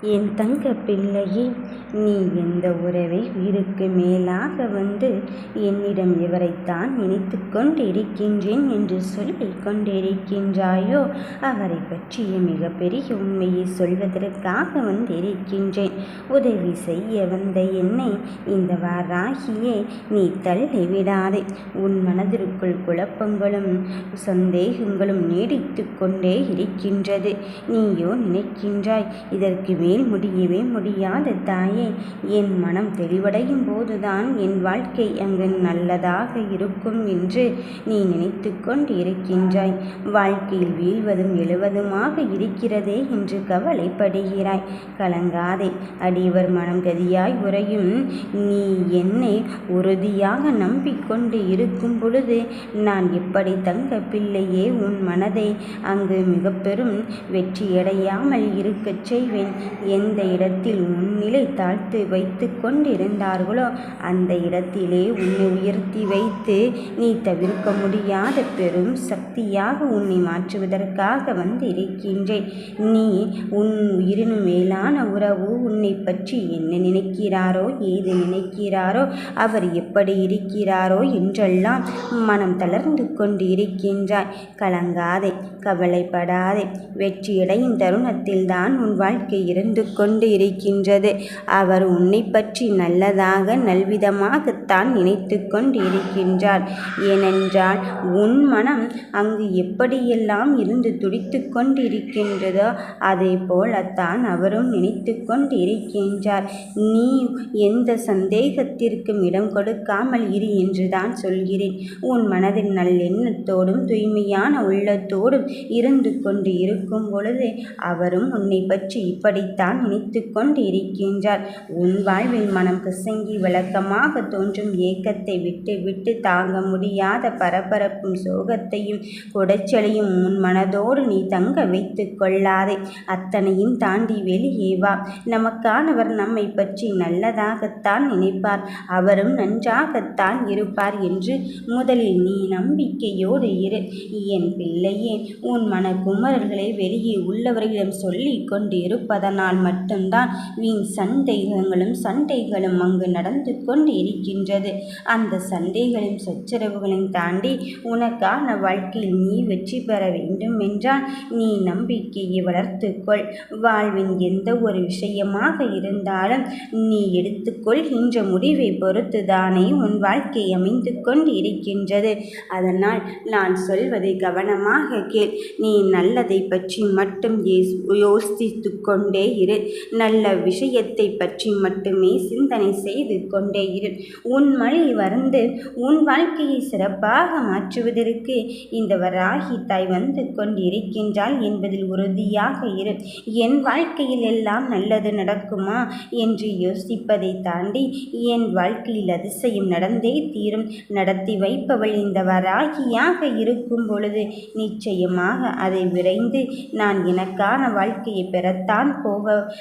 என் தங்க பிள்ளையே நீ எந்த உறவை உயிருக்கு மேலாக வந்து என்னிடம் இவரைத்தான் நினைத்து கொண்டிருக்கின்றேன் என்று சொல்லிக் கொண்டிருக்கின்றாயோ? அவரை பற்றிய மிகப்பெரிய உண்மையை சொல்வதற்காக வந்திருக்கின்றேன். உதவி செய்ய வந்த என்னை இந்த வாராகியே நீ தள்ளி விடாதே. உன் மனதிற்குள் குழப்பங்களும் சந்தேகங்களும் நீடித்து கொண்டே இருக்கின்றது. நீயோ நினைக்கின்றாய் இதற்கு மேல் முடியவே முடியாத தாயே என் மனம் தெளிவடையும் போதுதான் என் வாழ்க்கை அங்கு நல்லதாக இருக்கும் என்று நீ நினைத்து கொண்டு இருக்கின்றாய் வாழ்க்கையில் வீழ்வதும் எழுவதுமாக இருக்கிறதே என்று கவலைப்படுகிறாய். கலங்காதே அடியவர் மனம் கதியாய் உறையும். நீ என்னை உறுதியாக நம்பிக்கொண்டு இருக்கும் பொழுது நான் எப்படி தங்க பிள்ளையே உன் மனதை அங்கு மிக பெரும் வெற்றியடையாமல் இருக்கச் செய்வேன்? எந்த இடத்தில் உன்னிலை தாழ்த்து வைத்து கொண்டிருந்தார்களோ அந்த இடத்திலே உன்னை உயர்த்தி வைத்து நீ தவிர்க்க முடியாத பெரும் சக்தியாக உன்னை மாற்றுவதற்காக வந்து இருக்கின்றேன் நீ உன் உயிரினும் மேலான உறவு உன்னை பற்றி என்ன நினைக்கிறாரோ ஏது நினைக்கிறாரோ அவர் எப்படி இருக்கிறாரோ என்றெல்லாம் மனம் தளர்ந்து கொண்டு இருக்கின்றாய் கலங்காதே கவலைப்படாதே வெற்றியடையும் தருணத்தில்தான் உன் வாழ்க்கை இருந்து இருந்து கொண்டு இருக்கின்றது. அவர் உன்னை பற்றி நல்லதாக நல்விதமாகத்தான் நினைத்து கொண்டு இருக்கின்றார். ஏனென்றால் உன் மனம் அங்கு எப்படியெல்லாம் இருந்து துடித்து கொண்டு இருக்கின்றதோ அதே போலத்தான் அவரும் நினைத்து கொண்டு இருக்கின்றார். நீ எந்த சந்தேகத்திற்கும் இடம் கொடுக்காமல் இரு என்றுதான் சொல்கிறேன். உன் மனதின் நல்லெண்ணத்தோடும் தூய்மையான உள்ளத்தோடும் இருந்து கொண்டு இருக்கும் பொழுது அவரும் உன்னை பற்றி இப்படி தான் நினைத்து கொண்டிருக்கின்றார். உன் வாழ்வில் மனம் பிசங்கி விளக்கமாக தோன்றும் ஏக்கத்தை விட்டு விட்டு தாங்க முடியாத பரபரப்பும் சோகத்தையும் குடைச்சலையும் உன் மனதோடு நீ தங்க வைத்து கொள்ளாதே. அத்தனையும் தாண்டி வெளியே வா. நமக்கானவர் நம்மை பற்றி நல்லதாகத்தான் நினைப்பார். அவரும் நன்றாகத்தான் இருப்பார் என்று முதலில் நீ நம்பிக்கையோடு இரு. என் பிள்ளையே உன் மன குமரர்களை வெளியே உள்ளவர்களிடம் சொல்லிக் கொண்டு இருப்பதனால் மட்டும்தான் வீண் சண்டைகளும் சண்டைகளும் அங்கு நடந்து கொண்டு இருக்கின்றது அந்த சண்டைகளையும் சச்சரவுகளையும் தாண்டி உனக்கான வாழ்க்கையில் நீ வெற்றி பெற வேண்டும் என்றால் நீ நம்பிக்கையை வளர்த்துக்கொள். வாழ்வின் எந்த ஒரு விஷயமாக இருந்தாலும் நீ எடுத்துக்கொள்கின்ற முடிவை பொறுத்துதானே உன் வாழ்க்கை அமைந்து கொண்டு இருக்கின்றது அதனால் நான் சொல்வதை கவனமாக கேள். நீ நல்லதை பற்றி மட்டும் யோசித்து கொண்டே இரு நல்ல விஷயத்தை பற்றி மட்டுமே சிந்தனை செய்து கொண்டே இரு. உன் மழை வறந்து உன் வாழ்க்கையை சிறப்பாக மாற்றுவதற்கு இந்த வராகி தாய் வந்து கொண்டிருக்கின்றாள் என்பதில் உறுதியாக இரு. என் வாழ்க்கையில் எல்லாம் நல்லது நடக்குமா என்று யோசிப்பதை தாண்டி என் வாழ்க்கையில் அதிசயம் நடந்தே தீரும். நடத்தி வைப்பவள் இந்த வராகியாக இருக்கும் பொழுது நிச்சயமாக அதை விரைந்து நான் எனக்கான வாழ்க்கையை பெறத்தான் அவங்க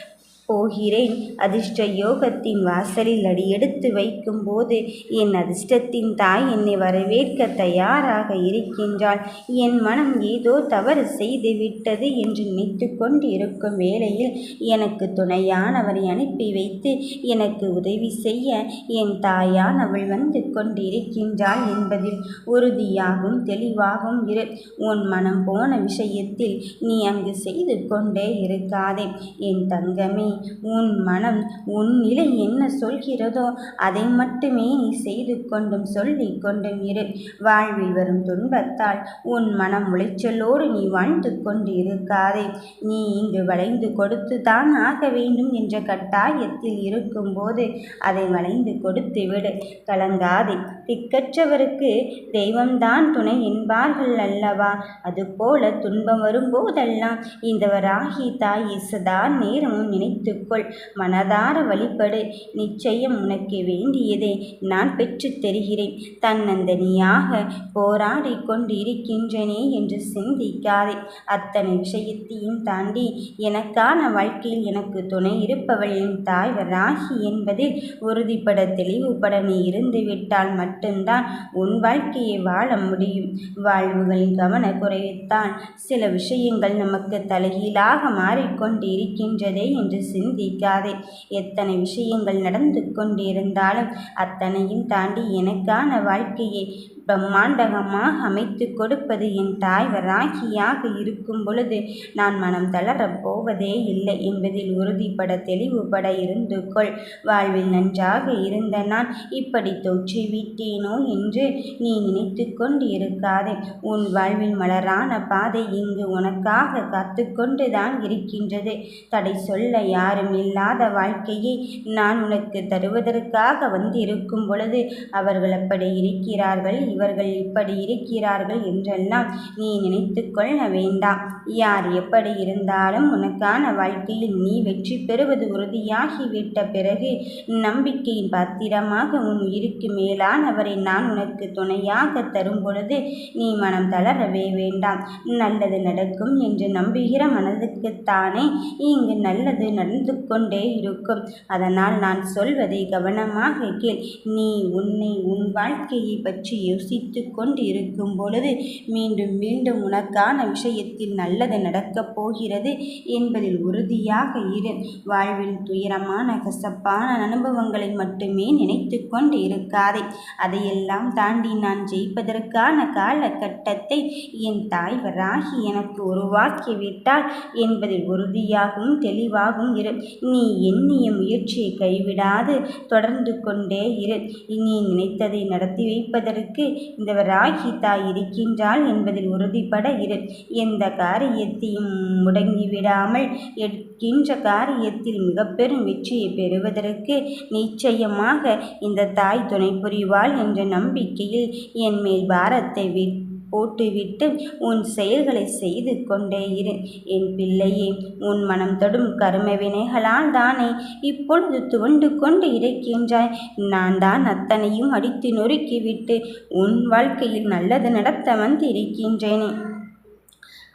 போகிறேன். அதிர்ஷ்ட யோகத்தின் வாசலில் அடியெடுத்து வைக்கும்போது என் அதிர்ஷ்டத்தின் தாய் என்னை வரவேற்க தயாராக இருக்கின்றாள். என் மனம் ஏதோ தவறு செய்து விட்டது என்று நினைத்து கொண்டு இருக்கும் வேளையில் எனக்கு துணையானவரை அனுப்பி வைத்து எனக்கு உதவி செய்ய என் தாயான் அவள் வந்து கொண்டிருக்கின்றாள் என்பதில் உறுதியாகவும் தெளிவாகவும் இரு. உன் மனம் போன விஷயத்தில் நீ அங்கு செய்து கொண்டே இருக்காதே. என் தங்கமே உன் மனம் உன் நிலை என்ன சொல்கிறதோ அதை மட்டுமே நீ செய்து கொண்டும் சொல்லி கொண்டும் இரு. வாழ்வில் வரும் துன்பத்தால் உன் மனம் உளைச்சலோடு நீ வாழ்ந்து கொண்டு இருக்காதே நீ இங்கு வளைந்து கொடுத்து தான் ஆக வேண்டும் என்ற கட்டாயத்தில் இருக்கும்போது அதை வளைந்து கொடுத்து விடு. கலங்காதே. திக்கற்றவருக்கு தெய்வம்தான் துணை என்பார்கள் அல்லவா? அதுபோல துன்பம் வரும்போதெல்லாம் இந்தவராகி தாய் சதா நேரமும் நினைத்துக்கொள். மனதார வழிபடு. நிச்சயம் உனக்கு வேண்டியதை நான் பெற்றுத் தருகிறேன். தன்னந்தனியாக போராடி கொண்டிருக்கின்றனே என்று சிந்திக்காதே. அத்தனை விஷயத்தையும் தாண்டி எனக்கான வாழ்க்கையில் எனக்கு துணை இருப்பவள் என் தாய் ராகி என்பதில் உறுதிப்பட தெளிவுபட நீ இருந்துவிட்டால் மட்டும் மட்டும்தான் உன் வாழ்க்கையை வாழ முடியும். வாழ்வுகளின் கவனக்குறைவுத்தான் சில விஷயங்கள் நமக்கு தலைகீழாக மாறிக்கொண்டு இருக்கின்றதே என்று சிந்திக்காதே. எத்தனை விஷயங்கள் நடந்து கொண்டிருந்தாலும் அத்தனையும் தாண்டி எனக்கான வாழ்க்கையை பிரம்மாண்டகமாக அமைத்து கொடுப்பது என் தாய்வராகியாக இருக்கும் பொழுது நான் மனம் தளரப் போவதே இல்லை என்பதில் உறுதிப்பட தெளிவுபட இருந்து கொள். வாழ்வில் நன்றாக இருந்த நான் இப்படி தோற்றிவிட்டேனோ என்று நீ நினைத்து கொண்டு இருக்காதே உன் வாழ்வில் மலரான பாதை இங்கு உனக்காக காத்து கொண்டுதான் இருக்கின்றது. தடை சொல்ல யாரும் இல்லாத வாழ்க்கையை நான் உனக்கு தருவதற்காக வந்திருக்கும் பொழுது அவர்கள் அப்படி இருக்கிறார்கள் இவர்கள் இப்படி இருக்கிறார்கள் என்றெல்லாம் நீ நினைத்து கொள்ள வேண்டாம் யார் எப்படி இருந்தாலும் உனக்கான வாழ்க்கையில் நீ வெற்றி பெறுவது உறுதியாகிவிட்ட பிறகு நம்பிக்கையின் பத்திரமாக உன் உயிருக்கு மேலானவரை நான் உனக்கு துணையாக தரும் பொழுது நீ மனம் தளரவே வேண்டாம் நல்லது நடக்கும் என்று நம்புகிற மனதுக்குத்தானே இங்கு நல்லது நடந்து கொண்டே இருக்கும். அதனால் நான் சொல்வதை கவனமாக கேள். நீ உன்னை உன் வாழ்க்கையை பற்றி யோசித்து கொண்டு இருக்கும் பொழுது மீண்டும் மீண்டும் உனக்கான விஷயத்தில் நல்லது நடக்கப் போகிறது என்பதில் உறுதியாக இரு. வாழ்வில் துயரமான கசப்பான அனுபவங்களை மட்டுமே நினைத்து கொண்டு இருக்காதே அதையெல்லாம் தாண்டி நான் ஜெயிப்பதற்கான காலகட்டத்தை என் தாய் வராகி எனக்கு உருவாக்கிவிட்டால் என்பதில் உறுதியாகவும் தெளிவாகவும் இரு. நீ எண்ணிய முயற்சியை கைவிடாது தொடர்ந்து கொண்டே இரு. நீ நினைத்ததை நடத்தி வைப்பதற்கு இந்த ராகி தாய் இருக்கின்றாள் என்பதில் உறுதிப்பட இரு. எந்த காரியத்தையும் முடங்கிவிடாமல் எடுக்கின்ற காரியத்தில் மிக பெரும் வெற்றியை பெறுவதற்கு நிச்சயமாக இந்த தாய் துணை புரிவாள் என்ற நம்பிக்கையில் என் மேல் பாரத்தை விட்டு போட்டுவிட்டு உன் செயல்களை செய்து கொண்டே இரு. என் பிள்ளையே உன் மனம் தொடும் கரும வினைகளால் தானே இப்பொழுது துவண்டு கொண்டு இருக்கின்றாய். நான் தான் அத்தனையும் அடித்து நொறுக்கிவிட்டு உன் வாழ்க்கையில் நல்லது நடத்த வந்து இருக்கின்றேனே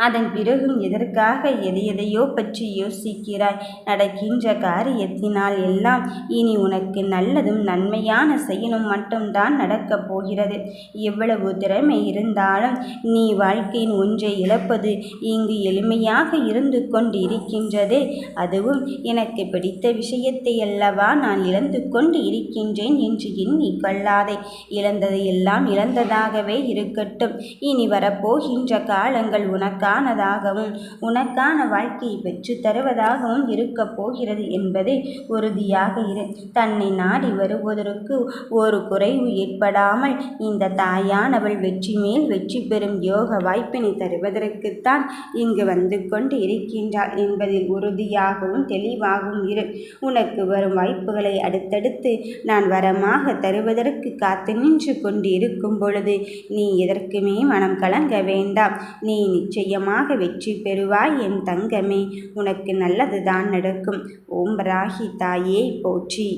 அதன் பிறகும் எதற்காக எதை எதையோ பற்றி யோசிக்கிறாய்? நடக்கின்ற காரியத்தினால் எல்லாம் இனி உனக்கு நல்லதும் நன்மையான செயலும் மட்டும்தான் நடக்கப் போகிறது. எவ்வளவு திறமை இருந்தாலும் நீ வாழ்க்கையின் ஒன்றை இழப்பது இங்கு எளிமையாக இருந்து கொண்டு இருக்கின்றதே அதுவும் எனக்கு பிடித்த விஷயத்தை அல்லவா நான் இழந்து கொண்டு இருக்கின்றேன் என்று எண்ணி கொள்ளாதே. இழந்தது எல்லாம் இழந்ததாகவே இருக்கட்டும். இனி வரப்போகின்ற காலங்கள் உனக்காக உனக்கானதாகவும் உனக்கான வாழ்க்கையை பெற்று தருவதாகவும் இருக்கப் போகிறது என்பதை உறுதியாக இரு. தன்னை நாடி வருவதற்கு ஒரு குறைவு ஏற்படாமல் இந்த தாயானவள் வெற்றி மேல் வெற்றி பெறும் யோக வாய்ப்பினை தருவதற்குத்தான் இங்கு வந்து கொண்டு இருக்கின்றாள் என்பதில் உறுதியாகவும் தெளிவாகவும் இரு. உனக்கு வரும் வாய்ப்புகளை அடுத்தடுத்து நான் வரமாக தருவதற்கு காத்து நின்று கொண்டு இருக்கும் பொழுது நீ எதற்குமே மனம் கலங்க வேண்டாம். நீ நிச்சயம் நிச்சயமாக வெற்றி பெறுவாய் என் தங்கமே. உனக்கு நல்லதுதான் நடக்கும். ஓம் ராகி தாயே போற்றி.